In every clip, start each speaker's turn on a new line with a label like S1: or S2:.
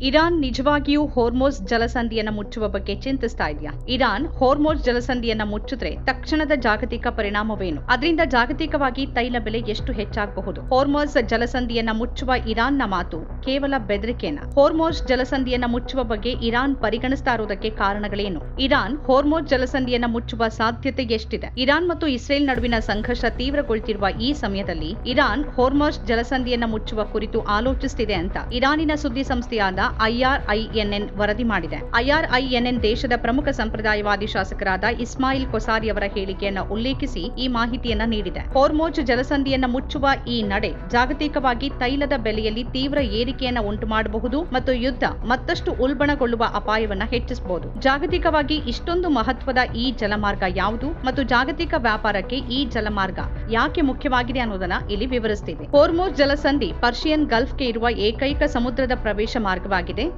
S1: Iran ನಿಜವಾಗಿಯೂ ಹೋರ್ಮೋಸ್ ಜಲಸಂಧಿಯನ್ನ ಮುಚ್ಚುವ ಬಗ್ಗೆ ಚಿಂತಿಸ್ತಾ ಇದೆಯಾ? ಇರಾನ್ ಹೋರ್ಮೋಸ್ ಜಲಸಂಧಿಯನ್ನ ಮುಚ್ಚಿದ್ರೆ ತಕ್ಷಣದ ಜಾಗತಿಕ ಪರಿಣಾಮವೇನು? ಅದರಿಂದ ಜಾಗತಿಕವಾಗಿ ತೈಲ ಬೆಲೆ ಎಷ್ಟು ಹೆಚ್ಚಾಗಬಹುದು? ಹೋರ್ಮೋಸ್ ಜಲಸಂಧಿಯನ್ನ ಮುಚ್ಚುವ ಇರಾನ್ನ ಮಾತು ಕೇವಲ ಬೆದರಿಕೆನ? ಹೋರ್ಮೋಸ್ ಜಲಸಂಧಿಯನ್ನ ಮುಚ್ಚುವ ಬಗ್ಗೆ ಇರಾನ್ ಪರಿಗಣಿಸ್ತಾ ಇರುವುದಕ್ಕೆ ಕಾರಣಗಳೇನು? ಇರಾನ್ ಹೋರ್ಮೋಸ್ ಜಲಸಂಧಿಯನ್ನ ಮುಚ್ಚುವ ಸಾಧ್ಯತೆ ಎಷ್ಟಿದೆ? ಇರಾನ್ ಮತ್ತು ಇಸ್ರೇಲ್ ನಡುವಿನ ಸಂಘರ್ಷ ತೀವ್ರಗೊಳ್ತಿರುವ ಈ ಸಮಯದಲ್ಲಿ ಇರಾನ್ ಹೋರ್ಮೋಸ್ ಜಲಸಂಧಿಯನ್ನ ಮುಚ್ಚುವ ಕುರಿತು ಆಲೋಚಿಸುತ್ತಿದೆ ಅಂತ ಇರಾನಿನ ಸುದ್ದಿ ಸಂಸ್ಥೆಯಾದ ಐಆರ್ಐಎನ್ಎನ್ ವರದಿ ಮಾಡಿದೆ. ಐಆರ್ಐಎನ್ಎನ್ ದೇಶದ ಪ್ರಮುಖ ಸಂಪ್ರದಾಯವಾದಿ ಶಾಸಕರಾದ ಇಸ್ಮಾಯಿಲ್ ಕೊಸಾರಿ ಅವರ ಹೇಳಿಕೆಯನ್ನು ಉಲ್ಲೇಖಿಸಿ ಈ ಮಾಹಿತಿಯನ್ನ ನೀಡಿದೆ. ಹೋರ್ಮೋಜ್ ಜಲಸಂಧಿಯನ್ನ ಮುಚ್ಚುವ ಈ ನಡೆ ಜಾಗತಿಕವಾಗಿ ತೈಲದ ಬೆಲೆಯಲ್ಲಿ ತೀವ್ರ ಏರಿಕೆಯನ್ನು ಉಂಟು ಮಾಡಬಹುದು ಮತ್ತು ಯುದ್ಧ ಮತ್ತಷ್ಟು ಉಲ್ಬಣಗೊಳ್ಳುವ ಅಪಾಯವನ್ನ ಹೆಚ್ಚಿಸಬಹುದು. ಜಾಗತಿಕವಾಗಿ ಇಷ್ಟೊಂದು ಮಹತ್ವದ ಈ ಜಲಮಾರ್ಗ ಯಾವುದು ಮತ್ತು ಜಾಗತಿಕ ವ್ಯಾಪಾರಕ್ಕೆ ಈ ಜಲಮಾರ್ಗ ಯಾಕೆ ಮುಖ್ಯವಾಗಿದೆ ಅನ್ನೋದನ್ನ ಇಲ್ಲಿ ವಿವರಿಸ್ತೀವಿ ಹೋರ್ಮೋಜ್ ಜಲಸಂಧಿ ಪರ್ಷಿಯನ್ ಗಲ್ಫ್ಗೆ ಇರುವ ಏಕೈಕ ಸಮುದ್ರದ ಪ್ರವೇಶ ಮಾರ್ಗವಾಗಿದೆ.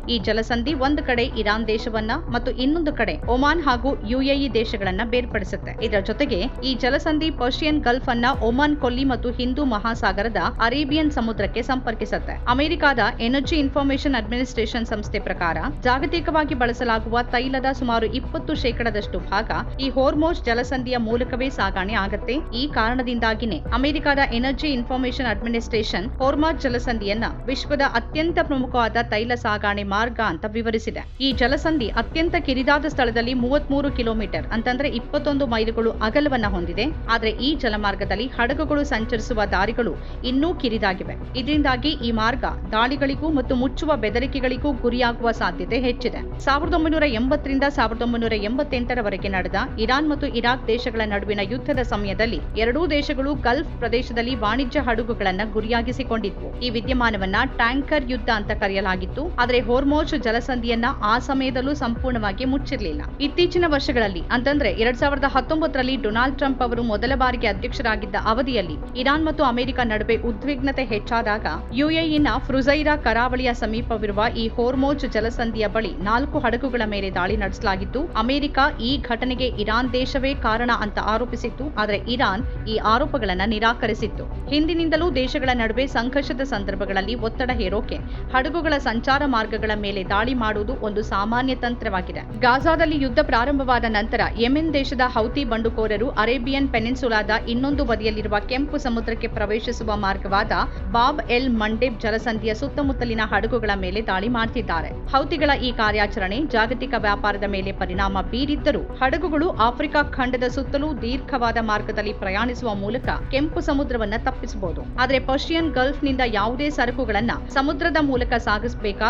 S1: ಈ ಜಲಸಂಧಿ ಒಂದು ಕಡೆ ಇರಾನ್ ದೇಶವನ್ನ ಮತ್ತು ಇನ್ನೊಂದು ಕಡೆ ಒಮಾನ್ ಹಾಗೂ ಯುಎಇ ದೇಶಗಳನ್ನ ಬೇರ್ಪಡಿಸುತ್ತೆ. ಇದರ ಜೊತೆಗೆ ಈ ಜಲಸಂಧಿ ಪರ್ಷಿಯನ್ ಗಲ್ಫ್ ಅನ್ನ ಒಮಾನ್ ಕೊಲ್ಲಿ ಮತ್ತು ಹಿಂದೂ ಮಹಾಸಾಗರದ ಅರೇಬಿಯನ್ ಸಮುದ್ರಕ್ಕೆ ಸಂಪರ್ಕಿಸುತ್ತೆ. ಅಮೆರಿಕದ ಎನರ್ಜಿ ಇನ್ಫಾರ್ಮೇಶನ್ ಅಡ್ಮಿನಿಸ್ಟ್ರೇಷನ್ ಸಂಸ್ಥೆ ಪ್ರಕಾರ ಜಾಗತಿಕವಾಗಿ ಬಳಸಲಾಗುವ ತೈಲದ ಸುಮಾರು ಇಪ್ಪತ್ತು ಶೇಕಡದಷ್ಟು ಭಾಗ ಈ ಹೋರ್ಮೋಸ್ ಜಲಸಂಧಿಯ ಮೂಲಕವೇ ಸಾಗಣೆ ಆಗುತ್ತೆ. ಈ ಕಾರಣದಿಂದಾಗಿನೇ ಅಮೆರಿಕದ ಎನರ್ಜಿ ಇನ್ಫಾರ್ಮೇಶನ್ ಅಡ್ಮಿನಿಸ್ಟ್ರೇಷನ್ ಹೋರ್ಮಾಜ್ ಜಲಸಂಧಿಯನ್ನ ವಿಶ್ವದ ಅತ್ಯಂತ ಪ್ರಮುಖವಾದ ತೈಲ ಸಾಗಣೆ ಮಾರ್ಗ ಅಂತ ವಿವರಿಸಿದೆ. ಈ ಜಲಸಂಧಿ ಅತ್ಯಂತ ಕಿರಿದಾದ ಸ್ಥಳದಲ್ಲಿ ಮೂವತ್ಮೂರು ಕಿಲೋಮೀಟರ್, ಅಂತಂದ್ರೆ ಇಪ್ಪತ್ತೊಂದು ಮೈಲುಗಳು ಅಗಲವನ್ನ ಹೊಂದಿದೆ. ಆದರೆ ಈ ಜಲಮಾರ್ಗದಲ್ಲಿ ಹಡಗುಗಳು ಸಂಚರಿಸುವ ದಾರಿಗಳು ಇನ್ನೂ ಕಿರಿದಾಗಿವೆ. ಇದರಿಂದಾಗಿ ಈ ಮಾರ್ಗ ದಾಳಿಗಳಿಗೂ ಮತ್ತು ಮುಚ್ಚುವ ಬೆದರಿಕೆಗಳಿಗೂ ಗುರಿಯಾಗುವ ಸಾಧ್ಯತೆ ಹೆಚ್ಚಿದೆ. ಸಾವಿರದ ಒಂಬೈನೂರ ಎಂಬತ್ತರಿಂದ ಸಾವಿರದ ಒಂಬೈನೂರ ಎಂಬತ್ತೆಂಟರವರೆಗೆ ನಡೆದ ಇರಾನ್ ಮತ್ತು ಇರಾಕ್ ದೇಶಗಳ ನಡುವಿನ ಯುದ್ಧದ ಸಮಯದಲ್ಲಿ ಎರಡೂ ದೇಶಗಳು ಗಲ್ಫ್ ಪ್ರದೇಶದಲ್ಲಿ ವಾಣಿಜ್ಯ ಹಡಗುಗಳನ್ನು ಗುರಿಯಾಗಿಸಿಕೊಂಡಿದ್ವು. ಈ ವಿದ್ಯಮಾನವನ್ನ ಟ್ಯಾಂಕರ್ ಯುದ್ಧ ಅಂತ ಕರೆಯಲಾಗಿತ್ತು. ಆದರೆ ಹೋರ್ಮೋಜ್ ಜಲಸಂಧಿಯನ್ನ ಆ ಸಮಯದಲ್ಲೂ ಸಂಪೂರ್ಣವಾಗಿ ಮುಚ್ಚಿರಲಿಲ್ಲ. ಇತ್ತೀಚಿನ ವರ್ಷಗಳಲ್ಲಿ, ಅಂತಂದ್ರೆ ಎರಡ್ ಸಾವಿರದ ಹತ್ತೊಂಬತ್ತರಲ್ಲಿ ಡೊನಾಲ್ಡ್ ಟ್ರಂಪ್ ಅವರು ಮೊದಲ ಬಾರಿಗೆ ಅಧ್ಯಕ್ಷರಾಗಿದ್ದ ಅವಧಿಯಲ್ಲಿ, ಇರಾನ್ ಮತ್ತು ಅಮೆರಿಕ ನಡುವೆ ಉದ್ವಿಗ್ನತೆ ಹೆಚ್ಚಾದಾಗ ಯುಎಇನ ಫ್ರುಜೈರಾ ಕರಾವಳಿಯ ಸಮೀಪವಿರುವ ಈ ಹೋರ್ಮೋಜ್ ಜಲಸಂಧಿಯ ಬಳಿ ನಾಲ್ಕು ಹಡಗುಗಳ ಮೇಲೆ ದಾಳಿ ನಡೆಸಲಾಗಿತ್ತು. ಅಮೆರಿಕ ಈ ಘಟನೆಗೆ ಇರಾನ್ ದೇಶವೇ ಕಾರಣ ಅಂತ ಆರೋಪಿಸಿತ್ತು. ಆದರೆ ಇರಾನ್ ಈ ಆರೋಪಗಳನ್ನು ನಿರಾಕರಿಸಿತ್ತು. ಹಿಂದಿನಿಂದಲೂ ದೇಶಗಳ ನಡುವೆ ಸಂಘರ್ಷದ ಸಂದರ್ಭಗಳಲ್ಲಿ ಒತ್ತಡ ಹೇರೋಕೆ, ಹಡಗುಗಳ ಸಂಚಾರ ಮಾರ್ಗಗಳ ಮೇಲೆ ದಾಳಿ ಮಾಡುವುದು ಒಂದು ಸಾಮಾನ್ಯ ತಂತ್ರವಾಗಿದೆ. ಗಾಜಾದಲ್ಲಿ ಯುದ್ಧ ಪ್ರಾರಂಭವಾದ ನಂತರ ಯೆಮೆನ್ ದೇಶದ ಹೌತಿ ಬಂಡುಕೋರರು ಅರೇಬಿಯನ್ ಪೆನಿನ್ಸುಲಾದ ಇನ್ನೊಂದು ಬದಿಯಲ್ಲಿರುವ ಕೆಂಪು ಸಮುದ್ರಕ್ಕೆ ಪ್ರವೇಶಿಸುವ ಮಾರ್ಗವಾದ ಬಾಬ್ ಎಲ್ ಮಂಡೇಬ್ ಜಲಸಂಧಿಯ ಸುತ್ತಮುತ್ತಲಿನ ಹಡಗುಗಳ ಮೇಲೆ ದಾಳಿ ಮಾಡ್ತಿದ್ದಾರೆ. ಹೌತಿಗಳ ಈ ಕಾರ್ಯಾಚರಣೆ ಜಾಗತಿಕ ವ್ಯಾಪಾರದ ಮೇಲೆ ಪರಿಣಾಮ ಬೀರಿದ್ದರೂ ಹಡಗುಗಳು ಆಫ್ರಿಕಾ ಖಂಡದ ಸುತ್ತಲೂ ದೀರ್ಘವಾದ ಮಾರ್ಗದಲ್ಲಿ ಪ್ರಯಾಣಿಸುವ ಮೂಲಕ ಕೆಂಪು ಸಮುದ್ರವನ್ನ ತಪ್ಪಿಸಬಹುದು. ಆದರೆ ಪರ್ಷಿಯನ್ ಗಲ್ಫ್ನಿಂದ ಯಾವುದೇ ಸರಕುಗಳನ್ನ ಸಮುದ್ರದ ಮೂಲಕ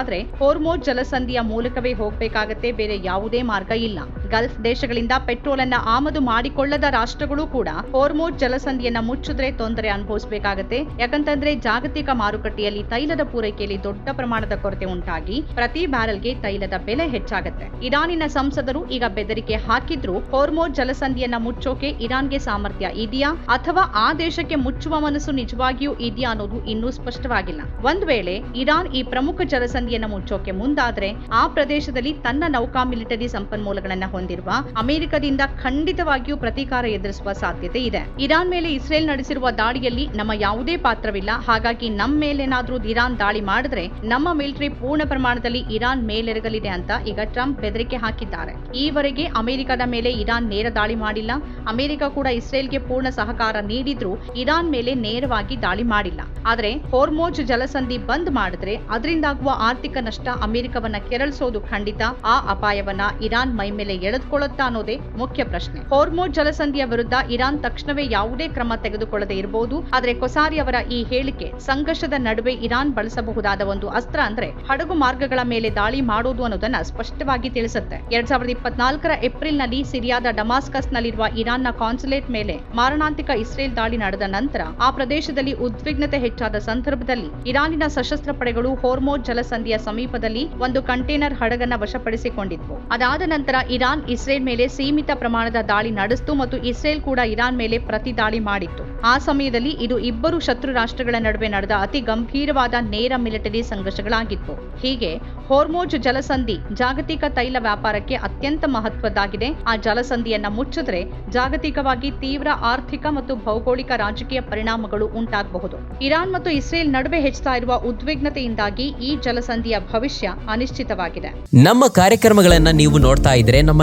S1: ಸಾಗಿಸಬೇಕಾದ್ರೆ ಹೋರ್ಮೋಜ್ ಜಲಸಂಧಿಯ ಮೂಲಕವೇ ಹೋಗಬೇಕಾಗತ್ತೆ ಬೇರೆ ಯಾವುದೇ ಮಾರ್ಗ ಇಲ್ಲ. ಗಲ್ಫ್ ದೇಶಗಳಿಂದ ಪೆಟ್ರೋಲ್ ಅನ್ನ ಆಮದು ಮಾಡಿಕೊಳ್ಳದ ರಾಷ್ಟ್ರಗಳು ಕೂಡ ಹೋರ್ಮೋಟ್ ಜಲಸಂಧಿಯನ್ನ ಮುಚ್ಚಿದ್ರೆ ತೊಂದರೆ ಅನುಭವಿಸಬೇಕಾಗತ್ತೆ. ಯಾಕಂತಂದ್ರೆ ಜಾಗತಿಕ ಮಾರುಕಟ್ಟೆಯಲ್ಲಿ ತೈಲದ ಪೂರೈಕೆಯಲ್ಲಿ ದೊಡ್ಡ ಪ್ರಮಾಣದ ಕೊರತೆ ಉಂಟಾಗಿ ಪ್ರತಿ ಬ್ಯಾರಲ್ಗೆ ತೈಲದ ಬೆಲೆ ಹೆಚ್ಚಾಗುತ್ತೆ. ಇರಾನಿನ ಸಂಸದರು ಈಗ ಬೆದರಿಕೆ ಹಾಕಿದ್ರು ಹೋರ್ಮೋಟ್ ಜಲಸಂಧಿಯನ್ನ ಮುಚ್ಚೋಕೆ ಇರಾನ್ಗೆ ಸಾಮರ್ಥ್ಯ ಇದೆಯಾ ಅಥವಾ ಆ ದೇಶಕ್ಕೆ ಮುಚ್ಚುವ ಮನಸ್ಸು ನಿಜವಾಗಿಯೂ ಇದೆಯಾ ಅನ್ನೋದು ಇನ್ನೂ ಸ್ಪಷ್ಟವಾಗಿಲ್ಲ. ಒಂದ್ ವೇಳೆ ಇರಾನ್ ಈ ಪ್ರಮುಖ ಜಲಸಂಧಿಯನ್ನ ಮುಚ್ಚೋಕೆ ಮುಂದಾದ್ರೆ ಆ ಪ್ರದೇಶದಲ್ಲಿ ತನ್ನ ನೌಕಾ ಮಿಲಿಟರಿ ಸಂಪನ್ಮೂಲಗಳನ್ನ ಹೊಂದಿರುವ ಅಮೆರಿಕದಿಂದ ಖಂಡಿತವಾಗಿಯೂ ಪ್ರತೀಕಾರ ಎದುರಿಸುವ ಸಾಧ್ಯತೆ ಇದೆ. ಇರಾನ್ ಮೇಲೆ ಇಸ್ರೇಲ್ ನಡೆಸಿರುವ ದಾಳಿಯಲ್ಲಿ ನಮ್ಮ ಯಾವುದೇ ಪಾತ್ರವಿಲ್ಲ. ಹಾಗಾಗಿ ನಮ್ಮ ಮೇಲೇನಾದ್ರೂ ಇರಾನ್ ದಾಳಿ ಮಾಡಿದ್ರೆ ನಮ್ಮ ಮಿಲಿಟರಿ ಪೂರ್ಣ ಪ್ರಮಾಣದಲ್ಲಿ ಇರಾನ್ ಮೇಲೆರಗಲಿದೆ ಅಂತ ಈಗ ಟ್ರಂಪ್ ಬೆದರಿಕೆ ಹಾಕಿದ್ದಾರೆ. ಈವರೆಗೆ ಅಮೆರಿಕದ ಮೇಲೆ ಇರಾನ್ ನೇರ ದಾಳಿ ಮಾಡಿಲ್ಲ. ಅಮೆರಿಕ ಕೂಡ ಇಸ್ರೇಲ್ಗೆ ಪೂರ್ಣ ಸಹಕಾರ ನೀಡಿದ್ರೂ ಇರಾನ್ ಮೇಲೆ ನೇರವಾಗಿ ದಾಳಿ ಮಾಡಿಲ್ಲ. ಆದರೆ ಹೋರ್ಮೋಜ್ ಜಲಸಂಧಿ ಬಂದ್ ಮಾಡಿದ್ರೆ ಅದರಿಂದಾಗುವ ಆರ್ಥಿಕ ನಷ್ಟ ಅಮೆರಿಕವನ್ನ ಕೆರಳಿಸೋದು ಖಂಡಿತ ಆ ಅಪಾಯವನ್ನ ಇರಾನ್ ಮೈ ಮೇಲೆ ಎಳೆದುಕೊಳ್ಳುತ್ತಾ ಅನ್ನೋದೇ ಮುಖ್ಯ ಪ್ರಶ್ನೆ. ಹೋರ್ಮೋಜ್ ಜಲಸಂಧಿಯ ವಿರುದ್ಧ ಇರಾನ್ ತಕ್ಷಣವೇ ಯಾವುದೇ ಕ್ರಮ ತೆಗೆದುಕೊಳ್ಳದೆ ಇರಬಹುದು ಆದರೆ ಕೊಸಾರಿ ಅವರ ಈ ಹೇಳಿಕೆ ಸಂಘರ್ಷದ ನಡುವೆ ಇರಾನ್ ಬಳಸಬಹುದಾದ ಒಂದು ಅಸ್ತ್ರ ಅಂದ್ರೆ ಹಡಗು ಮಾರ್ಗಗಳ ಮೇಲೆ ದಾಳಿ ಮಾಡೋದು ಅನ್ನೋದನ್ನ ಸ್ಪಷ್ಟವಾಗಿ ತಿಳಿಸುತ್ತೆ. ಎರಡ್ ಸಾವಿರದ ಇಪ್ಪತ್ನಾಲ್ಕರ ಏಪ್ರಿಲ್ನಲ್ಲಿ ಸಿರಿಯಾದ ಡಮಾಸ್ಕಸ್ ನಲ್ಲಿರುವ ಇರಾನ್ನ ಕಾನ್ಸುಲೇಟ್ ಮೇಲೆ ಮಾರಣಾಂತಿಕ ಇಸ್ರೇಲ್ ದಾಳಿ ನಡೆದ ನಂತರ ಆ ಪ್ರದೇಶದಲ್ಲಿ ಉದ್ವಿಗ್ನತೆ ಹೆಚ್ಚಾದ ಸಂದರ್ಭದಲ್ಲಿ ಇರಾನಿನ ಸಶಸ್ತ್ರ ಪಡೆಗಳು ಹೋರ್ಮೋ ಜಲಸಂಧಿಯ ಸಮೀಪದಲ್ಲಿ ಒಂದು ಕಂಟೈನರ್ ಹಡಗನ್ನ ವಶಪಡಿಸಿಕೊಂಡಿದ್ವು. ಅದಾದ ನಂತರ ಇರಾನ್ ಇರಾನ್ ಇಸ್ರೇಲ್ ಮೇಲೆ ಸೀಮಿತ ಪ್ರಮಾಣದ ದಾಳಿ ನಡೆಸಿತು ಮತ್ತು ಇಸ್ರೇಲ್ ಕೂಡ ಇರಾನ್ ಮೇಲೆ ಪ್ರತಿ ದಾಳಿ ಮಾಡಿತ್ತು. ಆ ಸಮಯದಲ್ಲಿ ಇದು ಇಬ್ಬರು ಶತ್ರು ರಾಷ್ಟ್ರಗಳ ನಡುವೆ ನಡೆದ ಅತಿ ಗಂಭೀರವಾದ ನೇರ ಮಿಲಿಟರಿ ಸಂಘರ್ಷಗಳಾಗಿತ್ತು. ಹೀಗೆ ಹೋರ್ಮೋಜ್ ಜಲಸಂಧಿ ಜಾಗತಿಕ ತೈಲ ವ್ಯಾಪಾರಕ್ಕೆ ಅತ್ಯಂತ ಮಹತ್ವದ್ದಾಗಿದೆ. ಆ ಜಲಸಂಧಿಯನ್ನ ಮುಚ್ಚಿದ್ರೆ ಜಾಗತಿಕವಾಗಿ ತೀವ್ರ ಆರ್ಥಿಕ ಮತ್ತು ಭೌಗೋಳಿಕ ರಾಜಕೀಯ ಪರಿಣಾಮಗಳು ಉಂಟಾಗಬಹುದು. ಇರಾನ್ ಮತ್ತು ಇಸ್ರೇಲ್ ನಡುವೆ ಹೆಚ್ಚುತ್ತಾ ಇರುವ ಉದ್ವಿಗ್ನತೆಯಿಂದಾಗಿ ಈ ಜಲಸಂಧಿಯ ಭವಿಷ್ಯ ಅನಿಶ್ಚಿತವಾಗಿದೆ.
S2: ನಮ್ಮ ಕಾರ್ಯಕ್ರಮಗಳನ್ನ ನೀವು ನೋಡ್ತಾ ಇದ್ರೆ ನಮ್ಮ